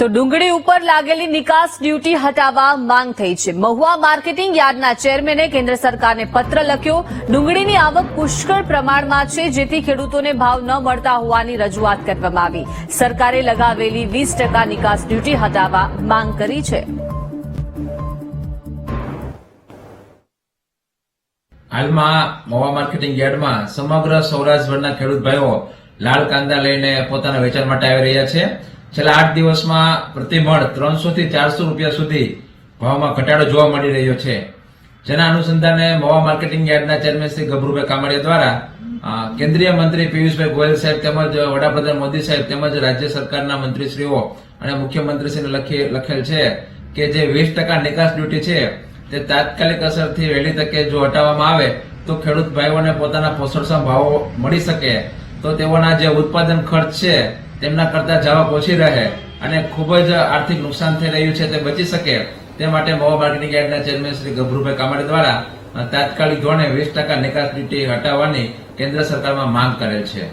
તો ડુંગળી ઉપર લાગેલી નિકાસ ડ્યુટી હટાવવા માંગ થઈ છે. મહુવા માર્કેટિંગ યાર્ડના ચેરમેને કેન્દ્ર સરકારને પત્ર લખ્યો, ડુંગળીની આવક પુષ્કળ પ્રમાણમાં છે, જેથી ખેડૂતોને ભાવ ન મળતા હોવાની રજૂઆત કરવામાં આવી. સરકારે લગાવેલી વીસ નિકાસ ડ્યુટી હટાવવા માંગ કરી છે. હાલમાં મહુવા માર્કેટિંગ યાર્ડમાં સમગ્ર સૌરાષ્ટ્રભરના ખેડૂત ભાઈઓ લાલ કાંદા લઈને પોતાના વેચાણ માટે આવી રહ્યા છે. છેલ્લા આઠ દિવસમાં પ્રતિમણ ત્રણસો થી ચારસો રૂપિયા સુધી ભાવમાં ઘટાડો જોવા મળી રહ્યો છે. જેના અનુસંધાને મવા માર્કેટિંગ યાર્ડના ચેરમેન શ્રી ગભરુભાઈ કામડિયા દ્વારા કેન્દ્રીય મંત્રી પિયુષભાઈ ગોયલ સાહેબ તેમજ વડાપ્રધાન મોદી સાહેબ તેમજ રાજ્ય સરકારના મંત્રીશ્રીઓ અને મુખ્યમંત્રીશ્રીને લખી, લખેલ છે કે જે વીસ ટકા નિકાસ ડ્યુટી છે, તે તાત્કાલિક અસરથી વહેલી તકે જો હટાવવામાં આવે, તો ખેડૂત ભાઈઓને પોતાના પોષણક્ષમ ભાવો મળી શકે. તો તેઓના જે ઉત્પાદન ખર્ચ છે તેમના કરતા જવાબ ઓછી રહે અને ખૂબ જ આર્થિક નુકસાન થઈ રહ્યું છે તે બચી શકે તે માટે મોવા માર્કેટિંગ યાર્ડના ચેરમેન શ્રી ગભરુભાઈ કામડે દ્વારા તાત્કાલિક ધોરણે વીસ ટકા નિકાસ ડ્યુટી હટાવવાની કેન્દ્ર સરકારમાં માંગ કરેલ છે.